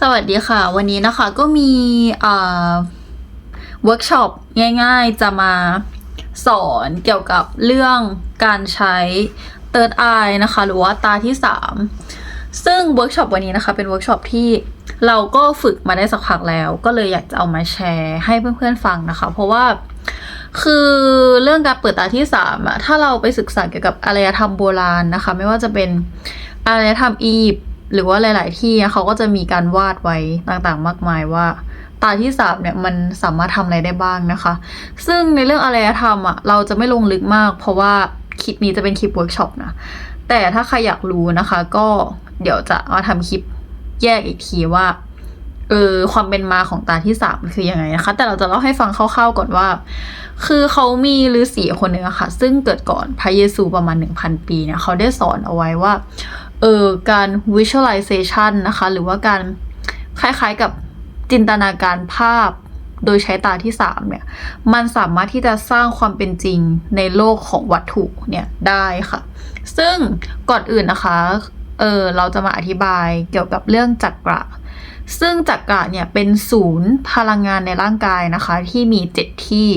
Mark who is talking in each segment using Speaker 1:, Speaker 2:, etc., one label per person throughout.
Speaker 1: สวัสดีค่ะ วันนี้นะคะก็มีเอ่อเวิร์กช็อปง่ายๆ จะมาสอนเกี่ยวกับเรื่องการใช้ Third Eye นะคะ หรือว่าตาที่ 3 ซึ่งเวิร์กช็อปวันนี้นะคะเป็นเวิร์กช็อปที่เราก็ฝึกมาได้สักพักแล้ว ก็เลยอยากจะเอามาแชร์ให้เพื่อนๆฟังนะคะ เพราะว่าคือเรื่องการเปิดตาที่สามอะถ้าเราไปศึกษาเกี่ยวกับอารยธรรมโบราณนะคะ ไม่ว่าจะเป็นอารยธรรมอียิปต์ หรือว่าหลาย ๆ ที่เขาก็จะมีการวาดไว้ต่างๆ มากมายว่า ตาที่สามเนี่ยมันสามารถทำอะไรได้บ้างนะคะ ซึ่งในเรื่องอารยธรรมอะเราจะไม่ลงลึกมาก เพราะว่าคลิปนี้จะเป็นคลิปเวิร์กช็อปนะแต่ถ้าใครอยากรู้นะคะ ก็เดี๋ยวจะมาทำคลิปแยกอีกทีว่าเออความเป็นมาของตาที่สามคือยังไงนะคะ แต่เราจะเล่าให้ฟังคร่าวๆก่อนว่า คือเขามีฤาษีคนหนึ่งอะค่ะ ซึ่งเกิดก่อนพระเยซูประมาณ 1,000 ปีเนี่ยเขาได้สอนเอาไว้ว่า เออการ visualization นะคะ หรือว่าการคล้ายๆกับจินตนาการภาพโดยใช้ตาที่สามเนี่ย มันสามารถที่จะสร้างความเป็นจริงในโลกของวัตถุเนี่ยได้ค่ะ ซึ่งก่อนอื่นนะคะ เออเราจะมาอธิบายเกี่ยวกับเรื่องจักระ ซึ่งจักระเนี่ยเป็นศูนย์พลังงานในร่างกายนะคะ ที่มีเจ็ดที่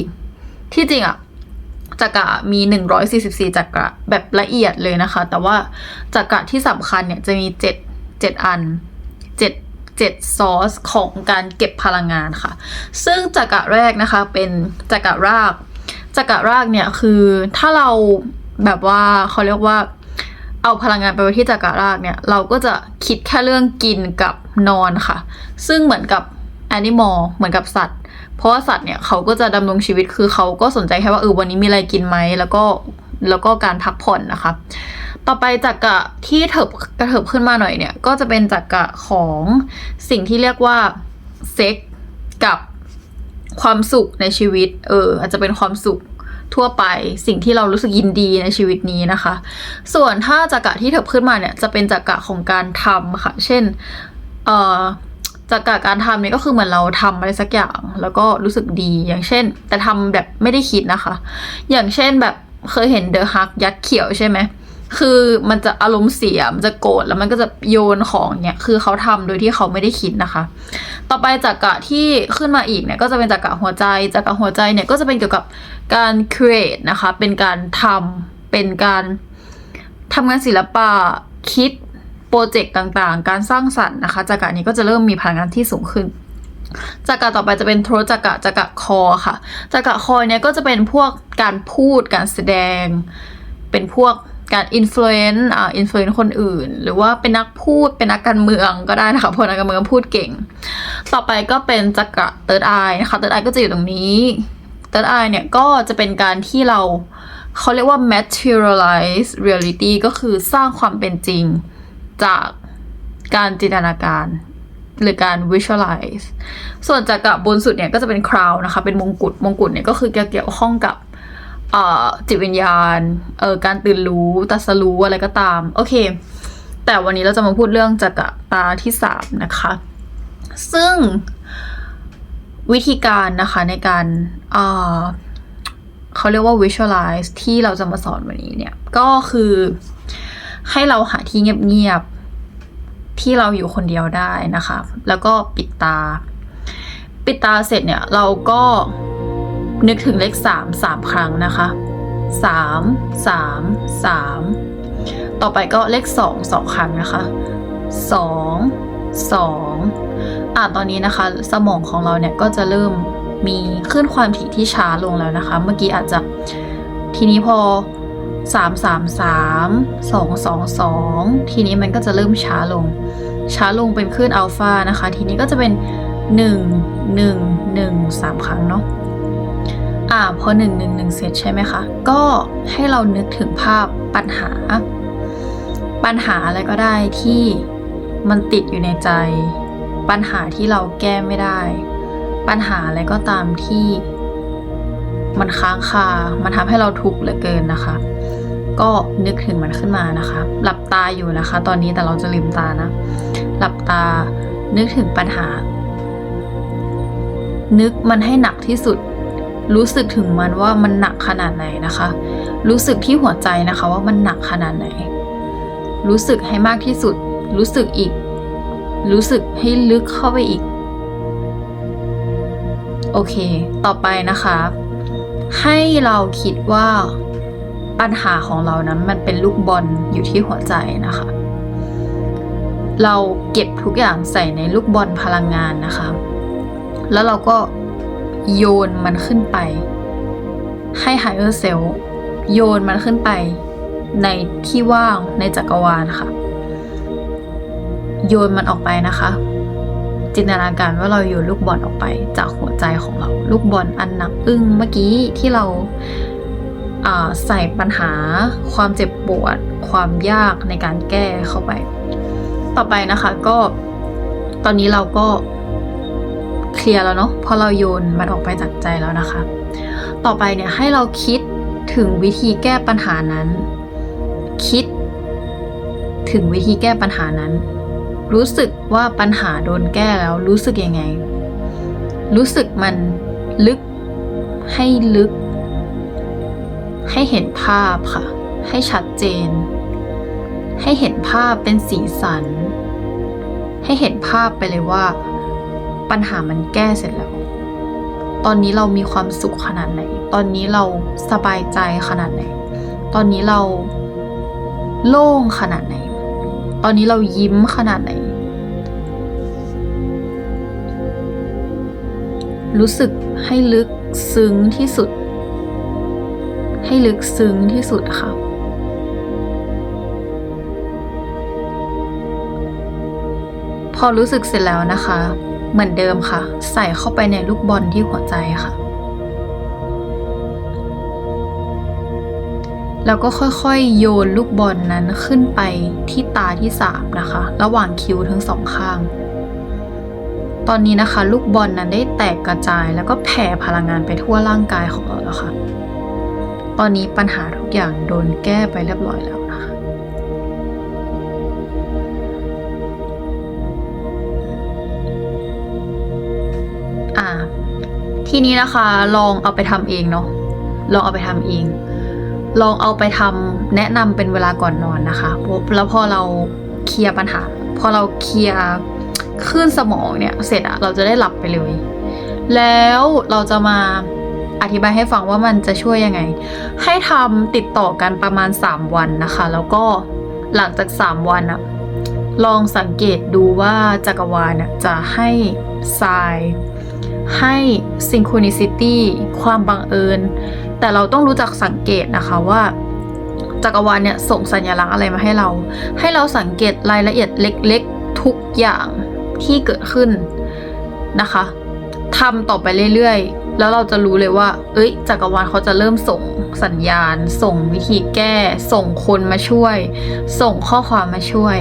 Speaker 1: ที่จริงอะ จักระมี 144 จักระแบบละเอียดเลยนะคะ แต่ว่าจักระที่สำคัญเนี่ยจะมี 7 7 อัน 7 7ซอสของการเก็บพลังงานค่ะ ซึ่งจักระแรกนะคะเป็นจักระรากจักระรากเนี่ยคือถ้าเราแบบว่าเขาเรียกว่าเอาพลังงานไปไว้ที่จักระรากเนี่ย เราก็จะคิดแค่เรื่องกินกับนอนค่ะ ซึ่งเหมือนกับ animal เหมือนกับสัตว์ เพราะว่าสัตว์เนี่ยเขาก็จะดำรงชีวิตคือเขาก็สนใจแค่ว่าเออวันนี้มีอะไรกินไหมแล้วก็แล้วก็การพักผ่อนนะคะ ต่อไปจักระที่เถิบกระเถิบขึ้นมาหน่อยเนี่ย ก็จะเป็นจักระของสิ่งที่เรียกว่าเซ็กกับความสุขในชีวิต เออ อาจจะเป็นความสุขทั่วไปสิ่งที่เรารู้สึกยินดีในชีวิตนี้นะคะ ส่วนถ้าจักระที่เถิบขึ้นมาเนี่ยจะเป็นจักระของการทำค่ะ เช่นเอ่อ จากกะการทำเนี่ยก็คือเหมือนเราทำอะไรสักอย่าง แล้วก็รู้สึกดีอย่างเช่น แต่ทำแบบไม่ได้คิดนะคะ อย่างเช่นแบบเคยเห็นเดอะฮักยักษ์เขียวใช่ไหมคือมันจะอารมณ์เสียมันจะโกรธแล้วมันก็จะโยนของเนี่ยคือเขาทำโดยที่เขาไม่ได้คิดนะคะ ต่อไปจากกะที่ขึ้นมาอีกเนี่ยก็จะเป็นจากกะหัวใจจากกะหัวใจเนี่ยก็จะเป็นเกี่ยวกับการ create นะคะ เป็นการทำเป็นการทำงานศิลปะคิด โปรเจกต์ต่างๆ การสร้างสรรค์นะคะจากกะนี้ก็จะเริ่มมีพลังงานที่สูงขึ้นจากกะต่อไปจะเป็นโทรจักระจักระคอค่ะจักระคอเนี่ยก็จะเป็นพวกการพูดการแสดง เป็นพวกการอิ f ฟ u e n c e อ่าอิ f ฟ u e n c e คนอื่น หรือว่าเป็นนักพูดเป็นนักการเมืองก็ได้นะคะเพราะนักการเมืองพูดเก่ง ต่อไปก็เป็นจักระ third eye นะคะ third eye ก็จะอยู่ตรงนี้ third eye เนี่ยก็จะเป็นการที่เราเขาเรียกว่า materialize reality ก็คือสร้างความเป็นจริง จากการจินตนาการหรือการ visualize ส่วนจากกับบนสุดเนี่ยก็จะเป็น crown นะคะ เป็นมงกุฎ มงกุฎเนี่ยก็คือเกี่ยวข้องกับจิตวิญญาณ เอ่อ การตื่นรู้ตัสรู้อะไรก็ตาม โอเค แต่วันนี้เราจะมาพูดเรื่องจักระตาที่สามนะคะ ซึ่งวิธีการนะคะในการเอ่อเขาเรียกว่า visualize ที่เราจะมาสอนวันนี้เนี่ย ก็คือ ให้เราหาที่เงียบๆที่เราอยู่คนเดียวได้นะคะ แล้วก็ปิดตา ปิดตาเสร็จเนี่ยเราก็นึกถึงเลขสามสามครั้งนะคะสามสามสามต่อไปก็เลขสองสองครั้งนะคะสองสองอะตอนนี้นะคะ สมองของเราเนี่ยก็จะเริ่มมีขึ้นความถี่ที่ช้าลงแล้วนะคะ เมื่อกี้อาจจะทีนี้พอ สามสามสามสองสองสองทีนี้มันก็จะเริ่มช้าลง ช้าลงเป็นคลื่นอัลฟานะคะ ทีนี้ก็จะเป็นหนึ่งหนึ่งหนึ่งสามครั้งเนาะอ่าพอหนึ่งหนึ่งหนึ่งเสร็จใช่ไหมคะ ก็ให้เรานึกถึงภาพปัญหา ปัญหาอะไรก็ได้ที่มันติดอยู่ในใจ ปัญหาที่เราแก้ไม่ได้ ปัญหาอะไรก็ตามที่ มันค้างคา มันทำให้เราทุกข์เหลือเกินนะคะ ก็นึกถึงมันขึ้นมานะคะ หลับตาอยู่นะคะ ตอนนี้แต่เราจะลืมตานะ หลับตา นึกถึงปัญหา นึกมันให้หนักที่สุด รู้สึกถึงมันว่ามันหนักขนาดไหนนะคะ รู้สึกที่หัวใจนะคะว่ามันหนักขนาดไหน รู้สึกให้มากที่สุด รู้สึกอีก รู้สึกให้ลึกเข้าไปอีก โอเค ต่อไปนะคะ ให้เราคิดว่าปัญหาของเรานั้นมันเป็นลูกบอลอยู่ที่หัวใจนะคะ เราเก็บทุกอย่างใส่ในลูกบอลพลังงานนะคะ แล้วเราก็โยนมันขึ้นไป ให้ higher self โยนมันขึ้นไป ในที่ว่างในจักรวาลค่ะ โยนมันออกไปนะคะ จินตนาการว่าเราโยนลูกบอลออกไปจากหัวใจของเรา ลูกบอลอันหนักอึ้งเมื่อกี้ที่เราใส่ปัญหา ความเจ็บปวด ความยากในการแก้เข้าไป ต่อไปนะคะก็ตอนนี้เราก็เคลียร์แล้วเนาะพราะเราโยนมันออกไปจากใจแล้วนะคะ ต่อไปเนี่ยให้เราคิดถึงวิธีแก้ปัญหานั้น คิดถึงวิธีแก้ปัญหานั้น รู้สึกว่าปัญหาโดนแก้แล้วรู้สึกยังไง รู้สึกมันลึกให้ลึก ให้เห็นภาพค่ะ ให้ชัดเจน ให้เห็นภาพเป็นสีสัน ให้เห็นภาพไปเลยว่า ปัญหามันแก้เสร็จแล้ว ตอนนี้เรามีความสุขขนาดไหน ตอนนี้เราสบายใจขนาดไหน ตอนนี้เราโล่งขนาดไหน ตอนนี้เรายิ้มขนาดไหน รู้สึกให้ลึกซึ้งที่สุด ให้ลึกซึ้งที่สุดค่ะ พอรู้สึกเสร็จแล้วนะคะ เหมือนเดิมค่ะ ใส่เข้าไปในลูกบอลที่หัวใจค่ะ แล้วก็ค่อยๆ โยนลูกบอลนั้นขึ้นไปที่ตาที่สามนะคะ ระหว่างคิ้วทั้งสองข้าง ตอนนี้นะคะ ลูกบอลนั้นได้แตกกระจาย แล้วก็แผ่พลังงานไปทั่วร่างกายของเราแล้วค่ะ ตอนนี้ปัญหาทุกอย่างโดนแก้ไปเรียบร้อยแล้วนะคะอ่า ทีนี้นะคะลองเอาไปทำเองเนาะลองเอาไปทำเอง ลองเอาไปทำแนะนำเป็นเวลาก่อนนอนนะคะแล้วพอเราเคลียร์ปัญหา พอเราเคลียร์ คลื่นสมองเนี่ยเสร็จอะเราจะได้หลับไปเลย แล้วเราจะมาอธิบายให้ฟังว่ามันจะช่วยยังไง ให้ทำติดต่อกันประมาณ 3 วันนะคะ แล้วก็หลังจาก 3 วันอะลองสังเกตดูว่าจักรวาลน่ะจะให้ทราย ให้ synchronicity ความบังเอิญ แต่เราต้องรู้จักสังเกตนะคะว่าจักรวาลเนี่ยส่งสัญลักษณ์อะไรมาให้เรา ให้เราสังเกตรายละเอียดเล็กๆทุกอย่าง ที่เกิดขึ้นนะคะทำต่อไปเรื่อยๆ แล้วเราจะรู้เลยว่า เอ้ยจักรวาลเขาจะเริ่มส่งสัญญาณ ส่งวิธีแก้ ส่งคนมาช่วย ส่งข้อความมาช่วย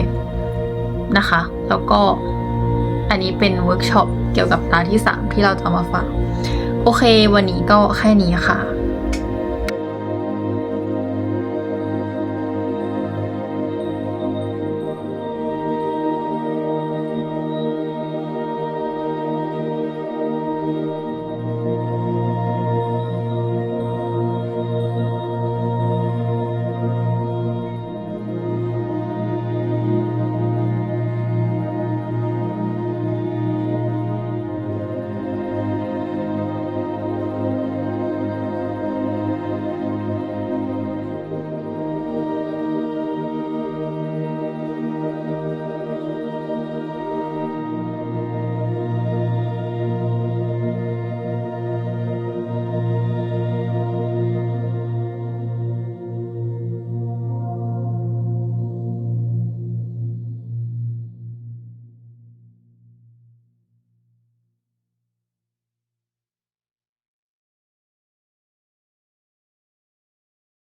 Speaker 1: นะคะ แล้วก็อันนี้เป็นเวิร์กช็อปเกี่ยวกับตาที่ 3 ที่เราจะมาฝากโอเค วันนี้ก็แค่นี้ค่ะ